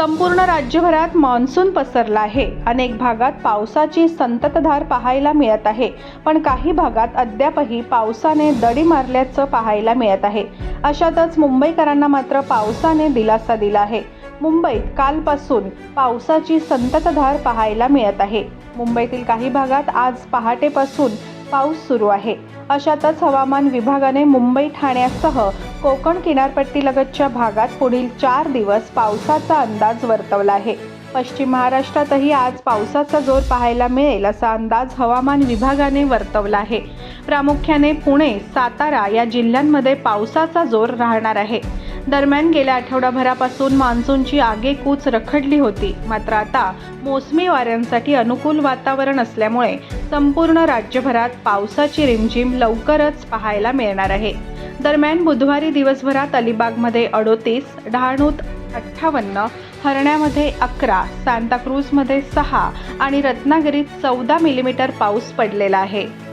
संपूर्ण राज्यभरात मान्सून पसरला आहे. अनेक भागात पावसाची संततधार पाहायला मिळत आहे. पण काही भागात अद्यापही पावसाने दडी मारल्याचं पाहायला मिळत आहे. अशातच मुंबईकरांना मात्र पावसाने दिलासा दिला आहे. मुंबईत कालपासून पावसाची संततधार पाहायला मिळत आहे. मुंबईतील काही भागात आज पहाटेपासून पाऊस सुरू आहे. अशातच हवामान विभागाने मुंबई ठाण्यासह कोकण किनारपट्टीलगतच्या भागात पुढील चार दिवस पावसाचा अंदाज वर्तवला आहे. पश्चिम महाराष्ट्रातही आज पावसाचा जोर पाहायला मिळेल असा अंदाज हवामान विभागाने वर्तवला आहे. प्रामुख्याने पुणे सातारा या जिल्ह्यांमध्ये पावसाचा जोर राहणार आहे. दरम्यान गेल्या आठवडाभरापासून मान्सूनची आगेकूच रखडली होती. मात्र आता मोसमी वाऱ्यांसाठी अनुकूल वातावरण असल्यामुळे संपूर्ण राज्यभरात पावसाची रिमझिम लवकरच पाहायला मिळणार आहे. दरम्यान बुधवारी दिवसभरात अलिबागमध्ये अडोतीस डहाणूत अठ्ठावन्न हरण्यामध्ये अकरा सांताक्रूजमध्ये सहा आणि रत्नागिरीत चौदा मिलीमीटर पाऊस पडलेला आहे.